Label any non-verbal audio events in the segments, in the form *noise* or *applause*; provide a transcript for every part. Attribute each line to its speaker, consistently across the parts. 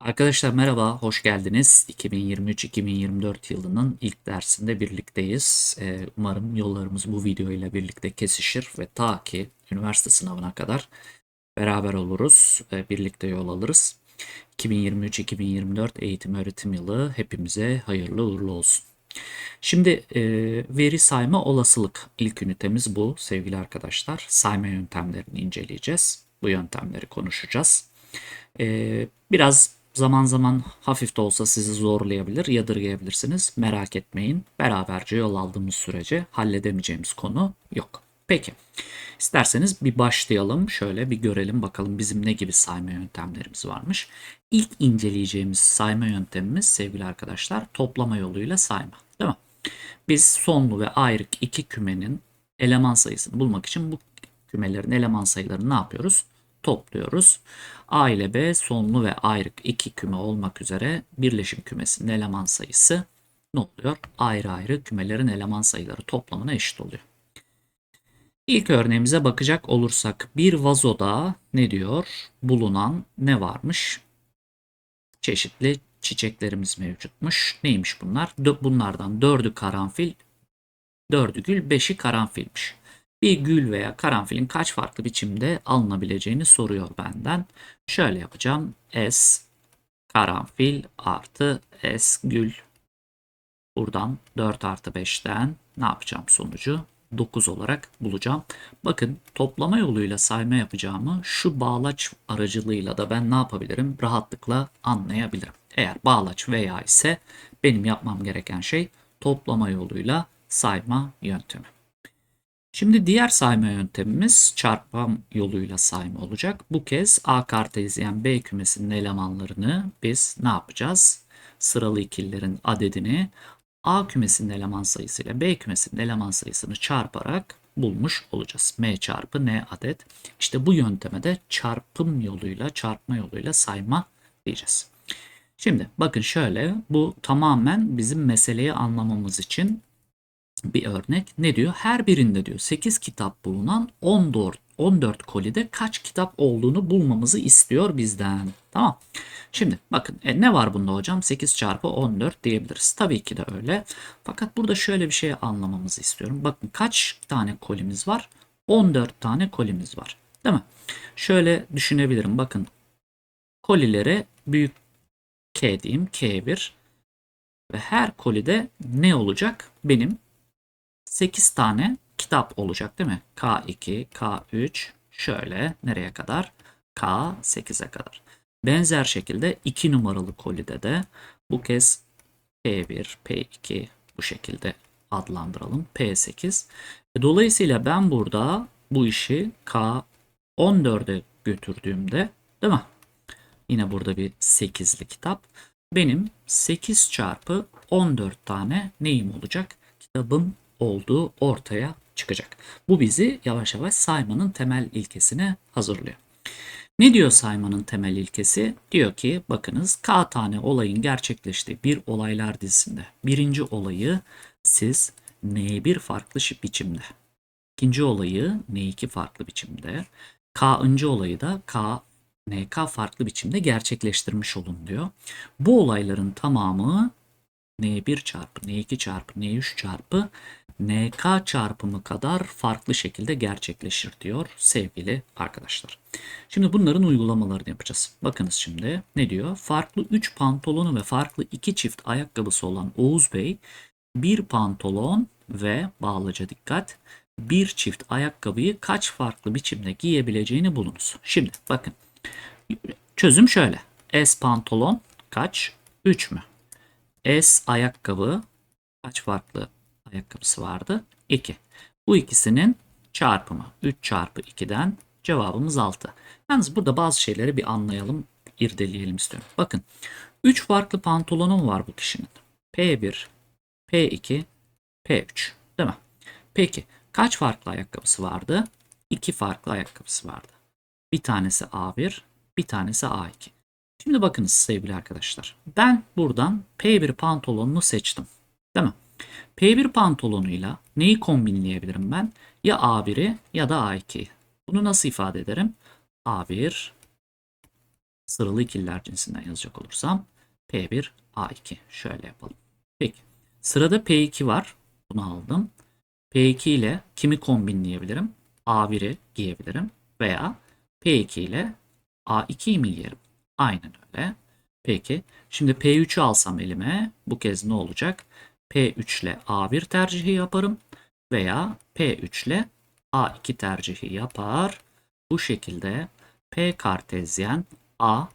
Speaker 1: Arkadaşlar merhaba, hoş geldiniz. 2023-2024 yılının ilk dersinde birlikteyiz. Ee, umarım yollarımız bu video ile birlikte kesişir ve ta ki üniversite sınavına kadar beraber oluruz, birlikte yol alırız. 2023-2024 eğitim öğretim yılı hepimize hayırlı uğurlu olsun. Şimdi e, veri sayma olasılık ilk ünitemiz bu sevgili arkadaşlar. Sayma yöntemlerini inceleyeceğiz. Bu yöntemleri konuşacağız. E, biraz zaman zaman hafif de olsa sizi zorlayabilir, yadırgayabilirsiniz. Merak etmeyin. Beraberce yol aldığımız sürece halledemeyeceğimiz konu yok. Peki. İsterseniz bir başlayalım. Şöyle bir görelim bakalım bizim ne gibi sayma yöntemlerimiz varmış. İlk inceleyeceğimiz sayma yöntemimiz sevgili arkadaşlar toplama yoluyla sayma. Değil mi? Biz sonlu ve ayrık iki kümenin eleman sayısını bulmak için bu kümelerin eleman sayılarını ne yapıyoruz? Topluyoruz. A ile B sonlu ve ayrık iki küme olmak üzere birleşim kümesinin eleman sayısı ne oluyor? Ayrı ayrı kümelerin eleman sayıları toplamına eşit oluyor. İlk örneğimize bakacak olursak bir vazoda ne diyor? Bulunan ne varmış? Çeşitli çiçeklerimiz mevcutmuş. Neymiş bunlar? Bunlardan dördü karanfil, dördü gül, beşi karanfilmiş. Bir gül veya karanfilin kaç farklı biçimde alınabileceğini soruyor benden. Şöyle yapacağım. S karanfil artı S gül. Buradan 4 artı 5'ten ne yapacağım sonucu? 9 olarak bulacağım. Bakın toplama yoluyla sayma yapacağımı şu bağlaç aracılığıyla da ben ne yapabilirim? Rahatlıkla anlayabilirim. Eğer bağlaç veya ise benim yapmam gereken şey toplama yoluyla sayma yöntemi. Şimdi diğer sayma yöntemimiz çarpım yoluyla sayma olacak. Bu kez A kartezyen B kümesinin elemanlarını biz ne yapacağız? Sıralı ikililerin adedini A kümesinin eleman sayısıyla B kümesinin eleman sayısını çarparak bulmuş olacağız. M çarpı N adet. İşte bu yönteme de çarpım yoluyla, çarpma yoluyla sayma diyeceğiz. Şimdi bakın şöyle bu tamamen bizim meseleyi anlamamız için bir örnek. Ne diyor? Her birinde diyor 8 kitap bulunan 14 14 kolide kaç kitap olduğunu bulmamızı istiyor bizden. Tamam. Şimdi bakın e, ne var bunda hocam? 8 çarpı 14 diyebiliriz. Tabii ki de öyle. Fakat burada şöyle bir şey anlamamızı istiyorum. Bakın kaç tane kolimiz var? 14 tane kolimiz var. Değil mi? Şöyle düşünebilirim. Bakın kolilere büyük K diyeyim. K1 ve her kolide ne olacak? Benim 8 tane kitap olacak değil mi? K2, K3 şöyle nereye kadar? K8'e kadar. Benzer şekilde 2 numaralı kolide de bu kez P1, P2 bu şekilde adlandıralım. P8. E, dolayısıyla ben burada bu işi K14'e götürdüğümde değil mi? Yine burada bir 8'li kitap. Benim 8 çarpı 14 tane neyim olacak? Kitabım olduğu ortaya çıkacak. Bu bizi yavaş yavaş saymanın temel ilkesine hazırlıyor. Ne diyor saymanın temel ilkesi? Diyor ki bakınız K tane olayın gerçekleştiği bir olaylar dizisinde birinci olayı siz N1 farklı biçimde. ikinci olayı N2 farklı biçimde. K'ıncı olayı da K NK farklı biçimde gerçekleştirmiş olun diyor. Bu olayların tamamı N1 çarpı N2 çarpı N3 çarpı NK çarpımı kadar farklı şekilde gerçekleşir diyor sevgili arkadaşlar. Şimdi bunların uygulamalarını yapacağız. Bakınız şimdi ne diyor? Farklı 3 pantolonu ve farklı 2 çift ayakkabısı olan Oğuz Bey bir pantolon ve bağlıca dikkat bir çift ayakkabıyı kaç farklı biçimde giyebileceğini bulunuz. Şimdi bakın çözüm şöyle. S pantolon kaç? 3 mü? S ayakkabı kaç farklı ayakkabısı vardı? 2. Bu ikisinin çarpımı 3 çarpı 2'den cevabımız 6. Yalnız burada bazı şeyleri bir anlayalım, irdeleyelim istiyorum. Bakın 3 farklı pantolonum var bu kişinin. P1, P2, P3 değil mi? Peki kaç farklı ayakkabısı vardı? 2 farklı ayakkabısı vardı. Bir tanesi A1, bir tanesi A2. Şimdi bakınız sevgili arkadaşlar. Ben buradan P1 pantolonunu seçtim. Değil mi? P1 pantolonuyla neyi kombinleyebilirim ben? Ya A1'i ya da A2'yi. Bunu nasıl ifade ederim? A1 Sıralı ikililer cinsinden yazacak olursam P1 A2 şöyle yapalım. Peki sırada P2 var. Bunu aldım. P2 ile kimi kombinleyebilirim? A1'i giyebilirim veya P2 ile A2'yi mi giyerim? Aynen öyle. Peki şimdi P3'ü alsam elime bu kez ne olacak? P3 ile A1 tercihi yaparım veya P3 ile A2 tercihi yapar. Bu şekilde P kartezyen A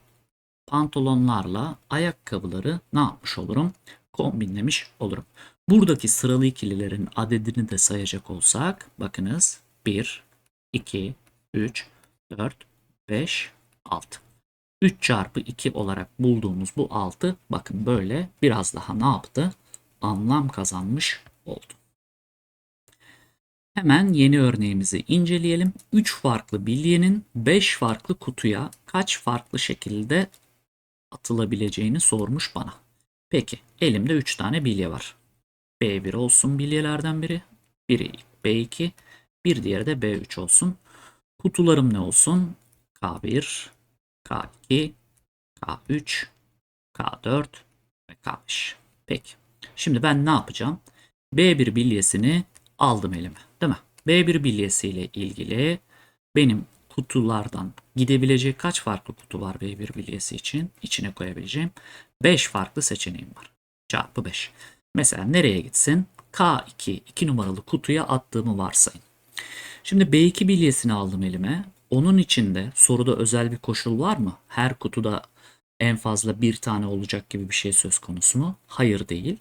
Speaker 1: pantolonlarla ayakkabıları ne yapmış olurum? Kombinlemiş olurum. Buradaki sıralı ikililerin adedini de sayacak olsak bakınız 1, 2, 3, 4, 5, 6. 3 çarpı 2 olarak bulduğumuz bu 6 bakın böyle biraz daha ne yaptı? Anlam kazanmış oldu. Hemen yeni örneğimizi inceleyelim. 3 farklı bilyenin 5 farklı kutuya kaç farklı şekilde atılabileceğini sormuş bana. Peki elimde 3 tane bilye var. B1 olsun bilyelerden biri. Biri B2, bir diğeri de B3 olsun. Kutularım ne olsun? K1, K2, K3, K4 ve K5. Peki. Şimdi ben ne yapacağım? B1 bilyesini aldım elime. Değil mi? B1 bilyesiyle ilgili benim kutulardan gidebilecek kaç farklı kutu var B1 bilyesi için? İçine koyabileceğim 5 farklı seçeneğim var. Çarpı 5. Mesela nereye gitsin? K2 2 numaralı kutuya attığımı varsayın. Şimdi B2 bilyesini aldım elime. Onun içinde soruda özel bir koşul var mı? Her kutuda en fazla bir tane olacak gibi bir şey söz konusu mu? Hayır değil.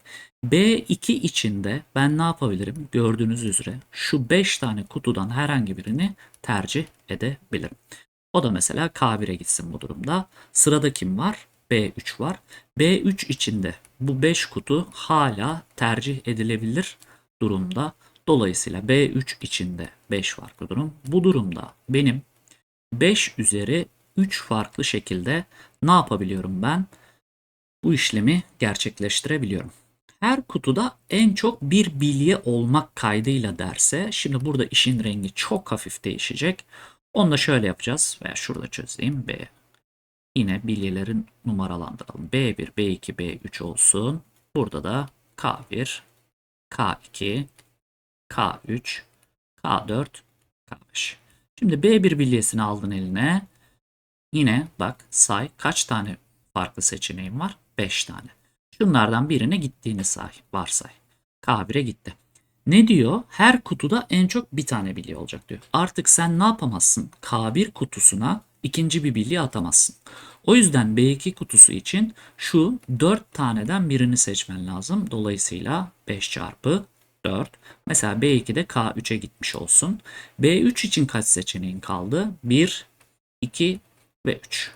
Speaker 1: B2 içinde ben ne yapabilirim? Gördüğünüz üzere şu 5 tane kutudan herhangi birini tercih edebilirim. O da mesela K1'e gitsin bu durumda. Sırada kim var? B3 var. B3 içinde bu 5 kutu hala tercih edilebilir durumda. Dolayısıyla B3 içinde 5 farklı durum. Bu durumda benim 5 üzeri 3 farklı şekilde ne yapabiliyorum ben? Bu işlemi gerçekleştirebiliyorum. Her kutuda en çok bir bilye olmak kaydıyla derse, şimdi burada işin rengi çok hafif değişecek. Onu da şöyle yapacağız veya şurada çözeyim. B. Yine bilyelerin numaralandıralım. B1, B2, B3 olsun. Burada da K1, K2, K3, K4, K5. Şimdi B1 bilyesini aldın eline. Yine bak say kaç tane farklı seçeneğim var? 5 tane. Şunlardan birine gittiğini say, varsay. K1'e gitti. Ne diyor? Her kutuda en çok bir tane bilye olacak diyor. Artık sen ne yapamazsın? K1 kutusuna ikinci bir bilye atamazsın. O yüzden B2 kutusu için şu 4 taneden birini seçmen lazım. Dolayısıyla 5 çarpı 4. Mesela B2'de K3'e gitmiş olsun. B3 için kaç seçeneğin kaldı? 1, 2 ve 3.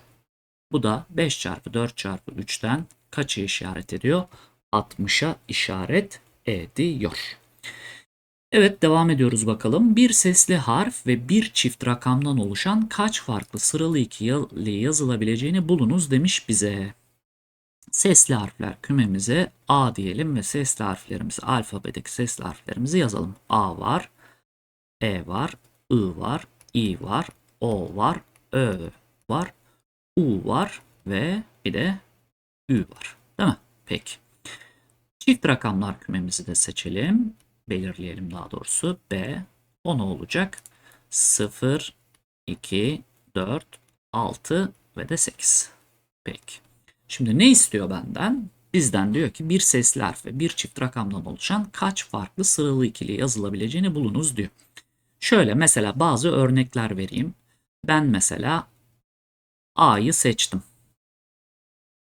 Speaker 1: Bu da 5 çarpı 4 çarpı 3'ten kaçı işaret ediyor? 60'a işaret ediyor. Evet devam ediyoruz bakalım. Bir sesli harf ve bir çift rakamdan oluşan kaç farklı sıralı ikili yazılabileceğini bulunuz demiş bize. Sesli harfler kümemize A diyelim ve sesli harflerimizi alfabedeki sesli harflerimizi yazalım. A var, E var, I var, I var, O var, Ö var, U var ve bir de Ü var. Değil mi? Peki. Çift rakamlar kümemizi de seçelim. Belirleyelim daha doğrusu. B. O ne olacak? 0, 2, 4, 6 ve de 8. Peki. Şimdi ne istiyor benden? Bizden diyor ki bir sesli harf ve bir çift rakamdan oluşan kaç farklı sıralı ikili yazılabileceğini bulunuz diyor. Şöyle mesela bazı örnekler vereyim. Ben mesela A'yı seçtim.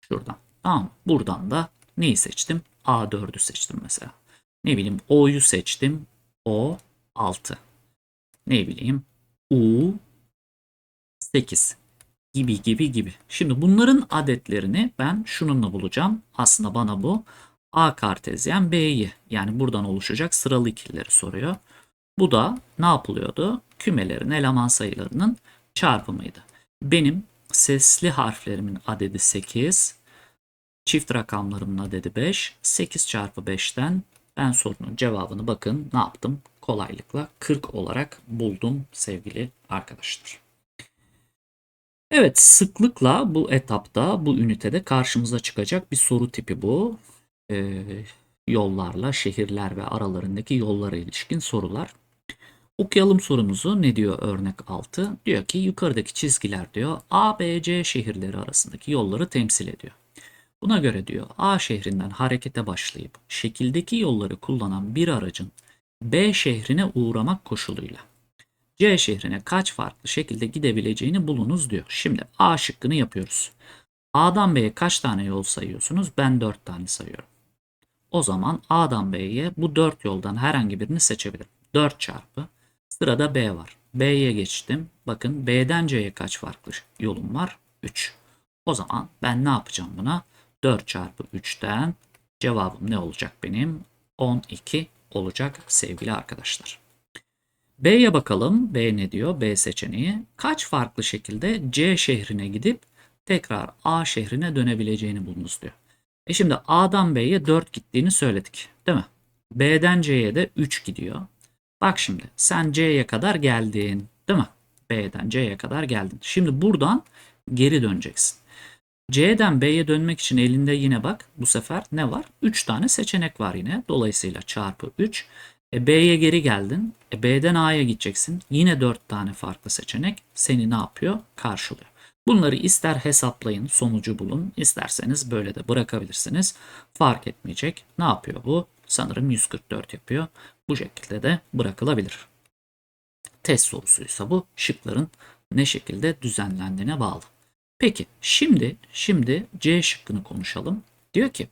Speaker 1: Şuradan. Tamam Buradan da neyi seçtim? A4'ü seçtim mesela. Ne bileyim O'yu seçtim. O 6. Ne bileyim U 8 gibi gibi gibi. Şimdi bunların adetlerini ben şununla bulacağım. Aslında bana bu A kartezyen B'yi yani buradan oluşacak sıralı ikilileri soruyor. Bu da ne yapılıyordu? Kümelerin eleman sayılarının çarpımıydı. Benim sesli harflerimin adedi 8, çift rakamlarımın adedi 5. 8 çarpı 5'ten ben sorunun cevabını bakın ne yaptım? Kolaylıkla 40 olarak buldum sevgili arkadaşlar. Evet, sıklıkla bu etapta, bu ünitede karşımıza çıkacak bir soru tipi bu. Ee, yollarla, şehirler ve aralarındaki yollara ilişkin sorular. Okuyalım sorumuzu. Ne diyor örnek 6? Diyor ki yukarıdaki çizgiler diyor A, B, C şehirleri arasındaki yolları temsil ediyor. Buna göre diyor A şehrinden harekete başlayıp şekildeki yolları kullanan bir aracın B şehrine uğramak koşuluyla C şehrine kaç farklı şekilde gidebileceğini bulunuz diyor. Şimdi A şıkkını yapıyoruz. A'dan B'ye kaç tane yol sayıyorsunuz? Ben 4 tane sayıyorum. O zaman A'dan B'ye bu 4 yoldan herhangi birini seçebilirim. 4 çarpı. Sırada B var. B'ye geçtim. Bakın B'den C'ye kaç farklı yolum var? 3. O zaman ben ne yapacağım buna? 4 çarpı 3'ten cevabım ne olacak benim? 12 olacak sevgili arkadaşlar. B'ye bakalım. B ne diyor? B seçeneği. Kaç farklı şekilde C şehrine gidip tekrar A şehrine dönebileceğini bulunuz diyor. E şimdi A'dan B'ye 4 gittiğini söyledik. Değil mi? B'den C'ye de 3 gidiyor. Bak şimdi sen C'ye kadar geldin. Değil mi? B'den C'ye kadar geldin. Şimdi buradan geri döneceksin. C'den B'ye dönmek için elinde yine bak bu sefer ne var? 3 tane seçenek var yine. Dolayısıyla çarpı 3. E, B'ye geri geldin. E, B'den A'ya gideceksin. Yine 4 tane farklı seçenek seni ne yapıyor? Karşılıyor. Bunları ister hesaplayın, sonucu bulun, isterseniz böyle de bırakabilirsiniz. Fark etmeyecek. Ne yapıyor bu? Sanırım 144 yapıyor. Bu şekilde de bırakılabilir. Test sorusuysa bu şıkların ne şekilde düzenlendiğine bağlı. Peki şimdi şimdi C şıkkını konuşalım. Diyor ki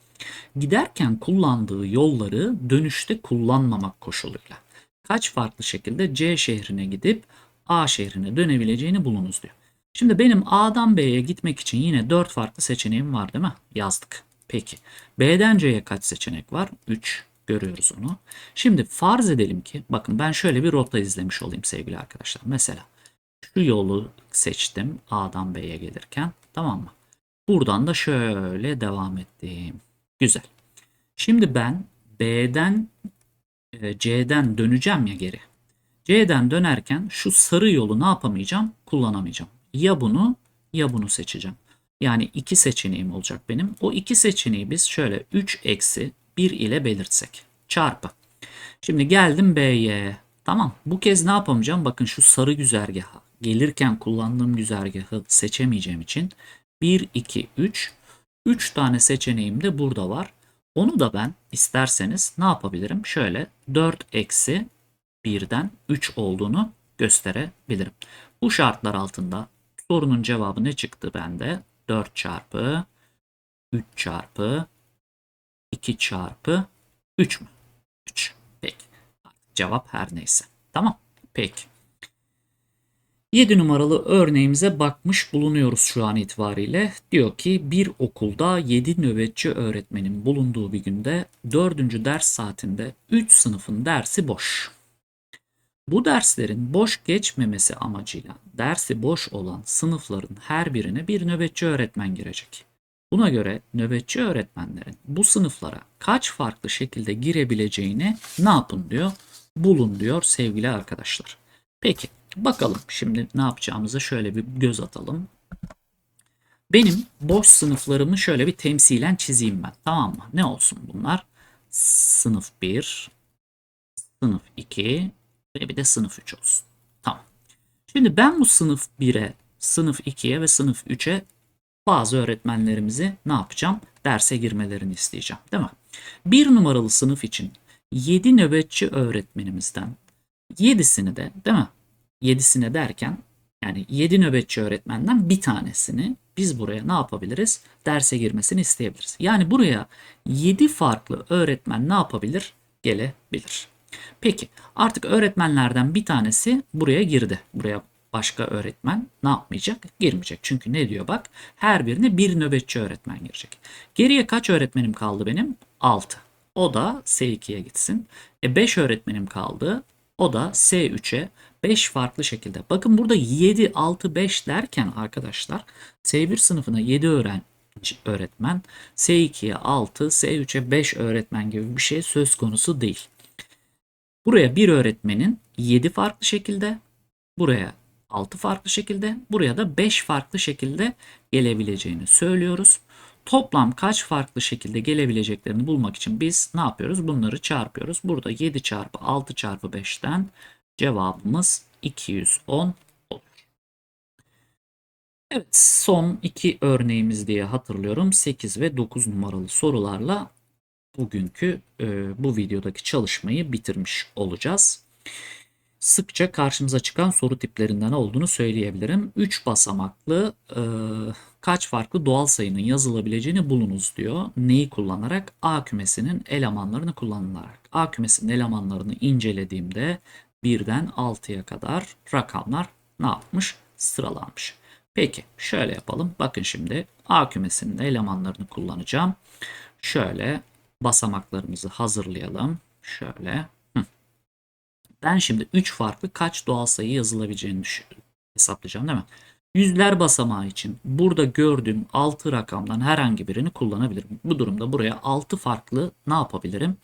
Speaker 1: giderken kullandığı yolları dönüşte kullanmamak koşuluyla kaç farklı şekilde C şehrine gidip A şehrine dönebileceğini bulunuz diyor. Şimdi benim A'dan B'ye gitmek için yine 4 farklı seçeneğim var değil mi? Yazdık. Peki. B'den C'ye kaç seçenek var? 3. Görüyoruz onu. Şimdi farz edelim ki bakın ben şöyle bir rota izlemiş olayım sevgili arkadaşlar. Mesela şu yolu seçtim A'dan B'ye gelirken. Tamam mı? Buradan da şöyle devam ettim. Güzel. Şimdi ben B'den e, C'den döneceğim ya geri. C'den dönerken şu sarı yolu ne yapamayacağım? Kullanamayacağım. Ya bunu ya bunu seçeceğim. Yani iki seçeneğim olacak benim. O iki seçeneği biz şöyle 3 eksi 1 ile belirtsek. Çarpı. Şimdi geldim B'ye. Tamam. Bu kez ne yapamayacağım? Bakın şu sarı güzergaha gelirken kullandığım güzergahı seçemeyeceğim için 1, 2, 3. 3 tane seçeneğim de burada var. Onu da ben isterseniz ne yapabilirim? Şöyle 4 eksi 1'den 3 olduğunu gösterebilirim. Bu şartlar altında sorunun cevabı ne çıktı bende? 4 çarpı 3 çarpı 2 çarpı 3 mü? 3. Peki. Cevap her neyse. Tamam. Peki. 7 numaralı örneğimize bakmış bulunuyoruz şu an itibariyle. Diyor ki bir okulda 7 nöbetçi öğretmenin bulunduğu bir günde 4. ders saatinde 3 sınıfın dersi boş. Bu derslerin boş geçmemesi amacıyla dersi boş olan sınıfların her birine bir nöbetçi öğretmen girecek. Buna göre nöbetçi öğretmenlerin bu sınıflara kaç farklı şekilde girebileceğini ne yapın diyor? Bulun diyor sevgili arkadaşlar. Peki Bakalım şimdi ne yapacağımıza şöyle bir göz atalım. Benim boş sınıflarımı şöyle bir temsilen çizeyim ben. Tamam mı? Ne olsun bunlar? Sınıf 1, sınıf 2 ve bir de sınıf 3 olsun. Tamam. Şimdi ben bu sınıf 1'e, sınıf 2'ye ve sınıf 3'e bazı öğretmenlerimizi ne yapacağım? Derse girmelerini isteyeceğim. Değil mi? Bir numaralı sınıf için 7 nöbetçi öğretmenimizden 7'sini de değil mi? 7'sine derken yani 7 nöbetçi öğretmenden bir tanesini biz buraya ne yapabiliriz? Derse girmesini isteyebiliriz. Yani buraya 7 farklı öğretmen ne yapabilir? Gelebilir. Peki artık öğretmenlerden bir tanesi buraya girdi. Buraya başka öğretmen ne yapmayacak? Girmeyecek. Çünkü ne diyor bak? Her birine bir nöbetçi öğretmen girecek. Geriye kaç öğretmenim kaldı benim? 6. O da S2'ye gitsin. E 5 öğretmenim kaldı. O da S3'e 5 farklı şekilde. Bakın burada 7, 6, 5 derken arkadaşlar S1 sınıfına 7 öğrenci öğretmen, S2'ye 6, S3'e 5 öğretmen gibi bir şey söz konusu değil. Buraya bir öğretmenin 7 farklı şekilde, buraya 6 farklı şekilde, buraya da 5 farklı şekilde gelebileceğini söylüyoruz. Toplam kaç farklı şekilde gelebileceklerini bulmak için biz ne yapıyoruz? Bunları çarpıyoruz. Burada 7 çarpı 6 çarpı 5'ten cevabımız 210 olur. Evet son iki örneğimiz diye hatırlıyorum. 8 ve 9 numaralı sorularla bugünkü e, bu videodaki çalışmayı bitirmiş olacağız. Sıkça karşımıza çıkan soru tiplerinden olduğunu söyleyebilirim. 3 basamaklı e, kaç farklı doğal sayının yazılabileceğini bulunuz diyor. Neyi kullanarak? A kümesinin elemanlarını kullanarak. A kümesinin elemanlarını incelediğimde 1'den 6'ya kadar rakamlar ne yapmış? Sıralanmış. Peki şöyle yapalım. Bakın şimdi A kümesinin elemanlarını kullanacağım. Şöyle basamaklarımızı hazırlayalım. Şöyle. Ben şimdi 3 farklı kaç doğal sayı yazılabileceğini hesaplayacağım değil mi? Yüzler basamağı için burada gördüğüm 6 rakamdan herhangi birini kullanabilirim. Bu durumda buraya 6 farklı ne yapabilirim?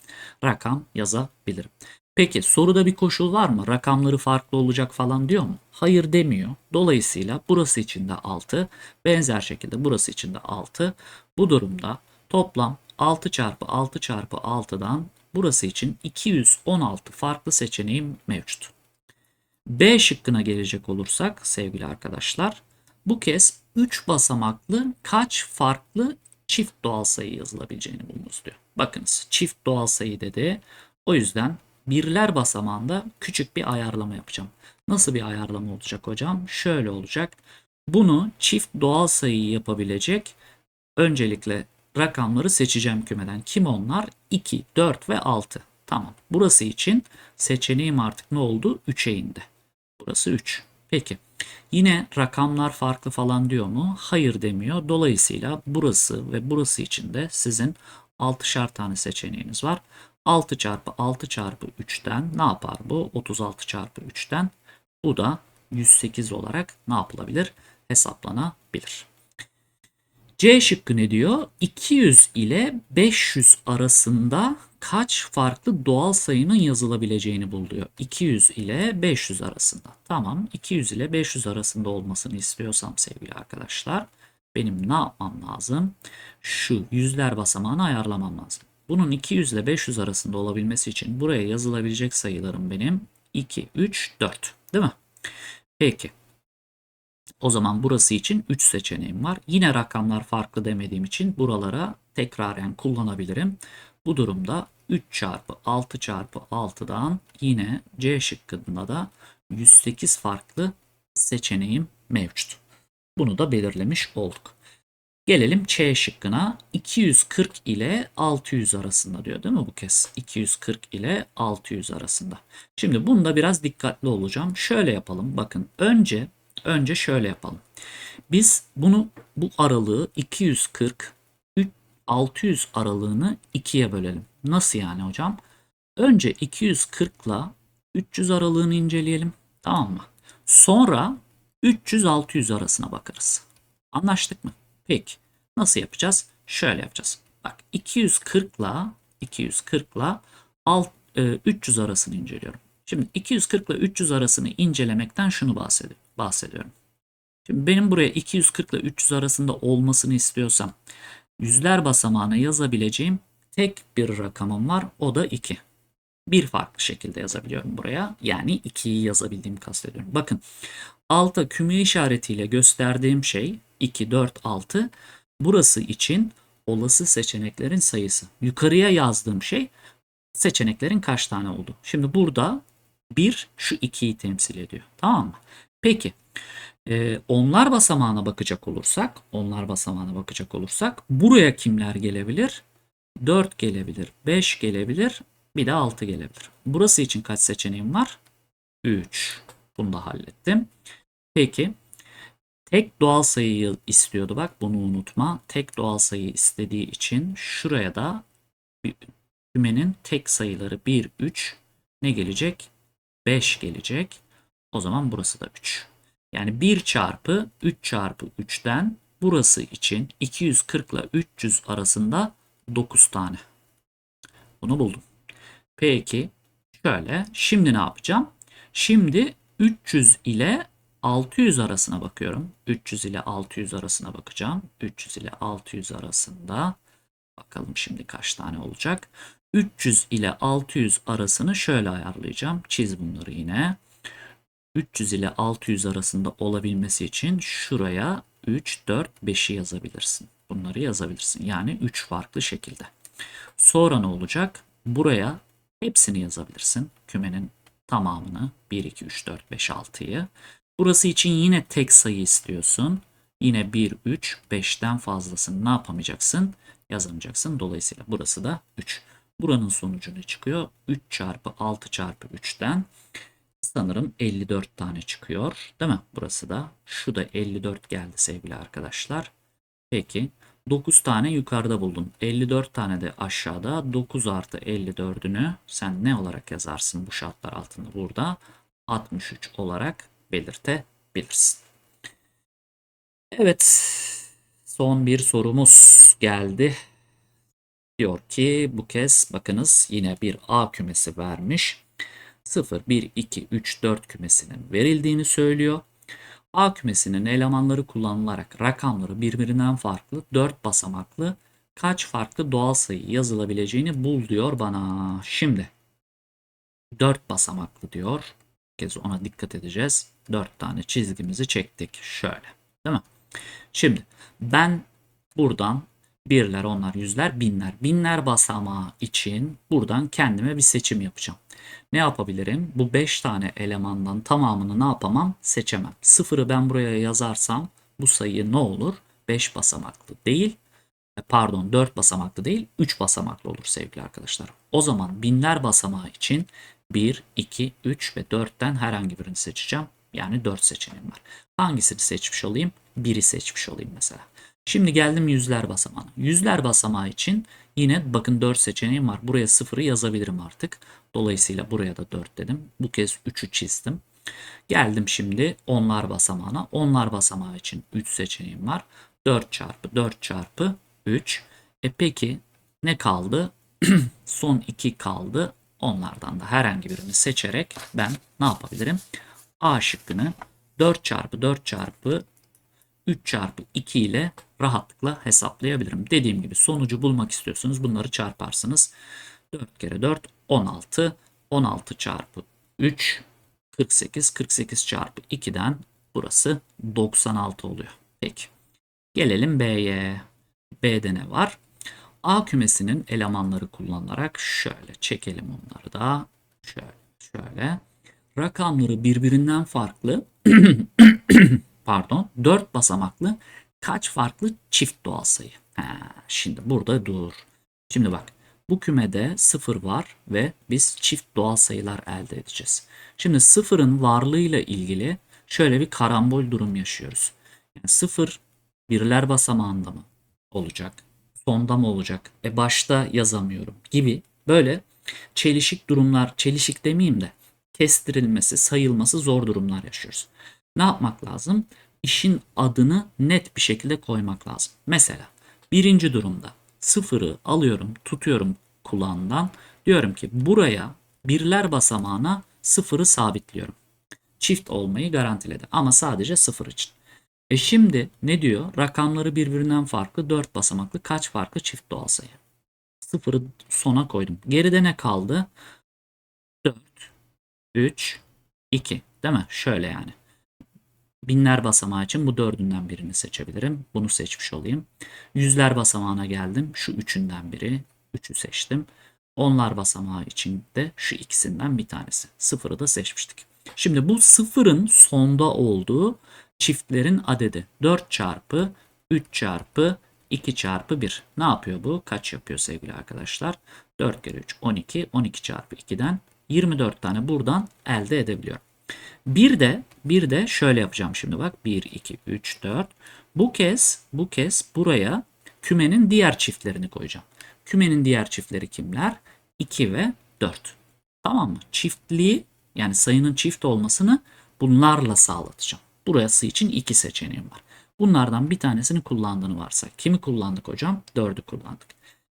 Speaker 1: Rakam yazabilirim. Peki soruda bir koşul var mı? Rakamları farklı olacak falan diyor mu? Hayır demiyor. Dolayısıyla burası için de 6. Benzer şekilde burası için de 6. Bu durumda toplam 6 çarpı 6 çarpı 6'dan burası için 216 farklı seçeneğim mevcut. B şıkkına gelecek olursak sevgili arkadaşlar bu kez 3 basamaklı kaç farklı çift doğal sayı yazılabileceğini bulunuz diyor. Bakınız çift doğal sayı dedi. O yüzden birler basamağında küçük bir ayarlama yapacağım. Nasıl bir ayarlama olacak hocam? Şöyle olacak. Bunu çift doğal sayı yapabilecek öncelikle rakamları seçeceğim kümeden. Kim onlar? 2, 4 ve 6. Tamam. Burası için seçeneğim artık ne oldu? 3'e indi. Burası 3. Peki. Yine rakamlar farklı falan diyor mu? Hayır demiyor. Dolayısıyla burası ve burası için de sizin 6'şar tane seçeneğiniz var. 6 çarpı 6 çarpı 3'ten ne yapar bu? 36 çarpı 3'ten bu da 108 olarak ne yapılabilir? Hesaplanabilir. C şıkkı ne diyor? 200 ile 500 arasında kaç farklı doğal sayının yazılabileceğini buluyor. 200 ile 500 arasında. Tamam 200 ile 500 arasında olmasını istiyorsam sevgili arkadaşlar benim ne yapmam lazım? Şu yüzler basamağını ayarlamam lazım. Bunun 200 ile 500 arasında olabilmesi için buraya yazılabilecek sayılarım benim 2, 3, 4 değil mi? Peki. O zaman burası için 3 seçeneğim var. Yine rakamlar farklı demediğim için buralara tekraren kullanabilirim. Bu durumda 3 çarpı 6 çarpı 6'dan yine C şıkkında da 108 farklı seçeneğim mevcut. Bunu da belirlemiş olduk. Gelelim Ç şıkkına. 240 ile 600 arasında diyor değil mi bu kez? 240 ile 600 arasında. Şimdi bunda biraz dikkatli olacağım. Şöyle yapalım. Bakın önce önce şöyle yapalım. Biz bunu bu aralığı 240 600 aralığını 2'ye bölelim. Nasıl yani hocam? Önce 240 ile 300 aralığını inceleyelim. Tamam mı? Sonra 300-600 arasına bakarız. Anlaştık mı? Peki. Nasıl yapacağız? Şöyle yapacağız. Bak 240 ile 240 ile 300 arasını inceliyorum. Şimdi 240 ile 300 arasını incelemekten şunu bahsediyorum. Şimdi benim buraya 240 ile 300 arasında olmasını istiyorsam yüzler basamağına yazabileceğim tek bir rakamım var. O da 2. Bir farklı şekilde yazabiliyorum buraya. Yani 2'yi yazabildiğimi kastediyorum. Bakın alta küme işaretiyle gösterdiğim şey 2, 4, 6. Burası için olası seçeneklerin sayısı. Yukarıya yazdığım şey seçeneklerin kaç tane oldu. Şimdi burada 1 şu 2'yi temsil ediyor. Tamam mı? Peki e, onlar basamağına bakacak olursak, onlar basamağına bakacak olursak buraya kimler gelebilir? 4 gelebilir, 5 gelebilir, bir de 6 gelebilir. Burası için kaç seçeneğim var? 3. Bunu da hallettim. Peki tek doğal sayıyı istiyordu bak bunu unutma. Tek doğal sayı istediği için şuraya da kümenin tek sayıları 1, 3 ne gelecek? 5 gelecek. O zaman burası da 3. Yani 1 çarpı 3 çarpı 3'ten burası için 240 ile 300 arasında 9 tane. Bunu buldum. Peki şöyle şimdi ne yapacağım? Şimdi 300 ile 600 arasına bakıyorum. 300 ile 600 arasına bakacağım. 300 ile 600 arasında bakalım şimdi kaç tane olacak. 300 ile 600 arasını şöyle ayarlayacağım. Çiz bunları yine. 300 ile 600 arasında olabilmesi için şuraya 3, 4, 5'i yazabilirsin. Bunları yazabilirsin. Yani 3 farklı şekilde. Sonra ne olacak? Buraya hepsini yazabilirsin. Kümenin tamamını 1, 2, 3, 4, 5, 6'yı. Burası için yine tek sayı istiyorsun. Yine 1, 3, 5'ten fazlasını ne yapamayacaksın? Yazamayacaksın. Dolayısıyla burası da 3. Buranın sonucu ne çıkıyor? 3 çarpı 6 çarpı 3'ten sanırım 54 tane çıkıyor. Değil mi? Burası da. Şu da 54 geldi sevgili arkadaşlar. Peki. 9 tane yukarıda buldun. 54 tane de aşağıda. 9 artı 54'ünü sen ne olarak yazarsın bu şartlar altında burada? 63 olarak belirtebilirsin. Evet. Son bir sorumuz geldi. Diyor ki bu kez bakınız yine bir A kümesi vermiş. 0, 1, 2, 3, 4 kümesinin verildiğini söylüyor. A kümesinin elemanları kullanılarak rakamları birbirinden farklı 4 basamaklı kaç farklı doğal sayı yazılabileceğini bul diyor bana. Şimdi 4 basamaklı diyor. Bir kez ona dikkat edeceğiz. 4 tane çizgimizi çektik. Şöyle. Değil mi? Şimdi ben buradan birler, onlar, yüzler, binler. Binler basamağı için buradan kendime bir seçim yapacağım. Ne yapabilirim? Bu 5 tane elemandan tamamını ne yapamam? Seçemem. Sıfırı ben buraya yazarsam bu sayı ne olur? 5 basamaklı değil. e, Pardon 4 basamaklı değil 3 basamaklı olur sevgili arkadaşlar. O zaman binler basamağı için 1, 2, 3 ve 4'ten herhangi birini seçeceğim. Yani 4 seçeneğim var. Hangisini seçmiş olayım? 1'i seçmiş olayım mesela. Şimdi geldim yüzler basamağına. Yüzler basamağı için yine bakın 4 seçeneğim var. Buraya 0'ı yazabilirim artık. Dolayısıyla buraya da 4 dedim. Bu kez 3'ü çizdim. Geldim şimdi onlar basamağına. Onlar basamağı için 3 seçeneğim var. 4 çarpı 4 çarpı 3. E peki ne kaldı? *clears throat* Son 2 kaldı. Onlardan da herhangi birini seçerek ben ne yapabilirim? A şıkkını 4 çarpı 4 çarpı 3 çarpı 2 ile rahatlıkla hesaplayabilirim. Dediğim gibi sonucu bulmak istiyorsanız bunları çarparsınız. 4 kere 4 16. 16 çarpı 3 48. 48 çarpı 2'den burası 96 oluyor. Peki. Gelelim B'ye. B'de ne var? A kümesinin elemanları kullanılarak şöyle çekelim onları da. Şöyle şöyle. Rakamları birbirinden farklı *clears throat* pardon 4 basamaklı kaç farklı çift doğal sayı? Ha, şimdi burada dur. Şimdi bak bu kümede 0 var ve biz çift doğal sayılar elde edeceğiz. Şimdi sıfırın varlığıyla ilgili şöyle bir karambol durum yaşıyoruz. Yani 0 birler basamağında mı olacak? Sonda mı olacak? E başta yazamıyorum gibi böyle çelişik durumlar, çelişik demeyeyim de kestirilmesi, sayılması zor durumlar yaşıyoruz. Ne yapmak lazım? İşin adını net bir şekilde koymak lazım. Mesela birinci durumda sıfırı alıyorum, tutuyorum kulağından. Diyorum ki buraya birler basamağına sıfırı sabitliyorum. Çift olmayı garantiledi ama sadece sıfır için. E şimdi ne diyor? Rakamları birbirinden farklı 4 basamaklı kaç farklı çift doğal sayı? Sıfırı sona koydum. Geride ne kaldı? 4, 3, 2 değil mi? Şöyle yani. Binler basamağı için bu dördünden birini seçebilirim. Bunu seçmiş olayım. Yüzler basamağına geldim. Şu üçünden biri. Üçü seçtim. Onlar basamağı için de şu ikisinden bir tanesi. Sıfırı da seçmiştik. Şimdi bu sıfırın sonda olduğu çiftlerin adedi. 4 çarpı 3 çarpı 2 çarpı 1. Ne yapıyor bu? Kaç yapıyor sevgili arkadaşlar? 4 kere 3 12. 12 çarpı 2'den 24 tane buradan elde edebiliyorum. Bir de bir de şöyle yapacağım şimdi bak. 1 2 3 4. Bu kez bu kez buraya kümenin diğer çiftlerini koyacağım. Kümenin diğer çiftleri kimler? 2 ve 4. Tamam mı? Çiftliği yani sayının çift olmasını bunlarla sağlatacağım. Burası için iki seçeneğim var. Bunlardan bir tanesini kullandığını varsa. Kimi kullandık hocam? 4'ü kullandık.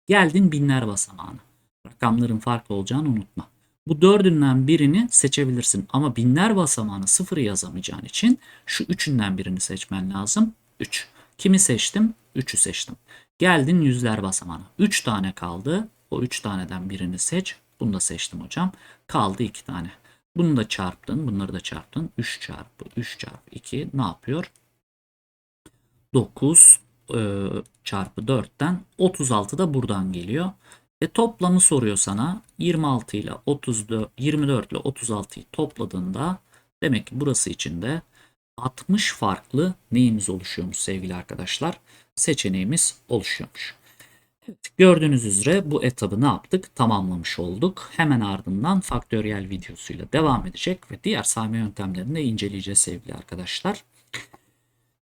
Speaker 1: Geldin binler basamağına. Rakamların farklı olacağını unutma. Bu dördünden birini seçebilirsin ama binler basamağını sıfırı yazamayacağın için şu üçünden birini seçmen lazım. 3. Kimi seçtim? 3'ü seçtim. Geldin yüzler basamağına. 3 tane kaldı. O 3 taneden birini seç. Bunu da seçtim hocam. Kaldı 2 tane. Bunu da çarptın. Bunları da çarptın. 3 çarpı 3 çarpı 2 ne yapıyor? 9 e, çarpı 4'ten 36 da buradan geliyor. E toplamı soruyor sana. 26 ile 34 24 ile 36'yı topladığında demek ki burası için de 60 farklı neyimiz oluşuyormuş sevgili arkadaşlar? Seçeneğimiz oluşuyormuş. Evet, gördüğünüz üzere bu etabı ne yaptık? Tamamlamış olduk. Hemen ardından faktöriyel videosuyla devam edecek ve diğer sayma yöntemlerini de inceleyeceğiz sevgili arkadaşlar.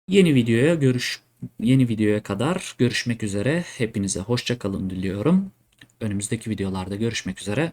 Speaker 1: Yeni videoya görüş yeni videoya kadar görüşmek üzere. Hepinize hoşça kalın diliyorum. Önümüzdeki videolarda görüşmek üzere.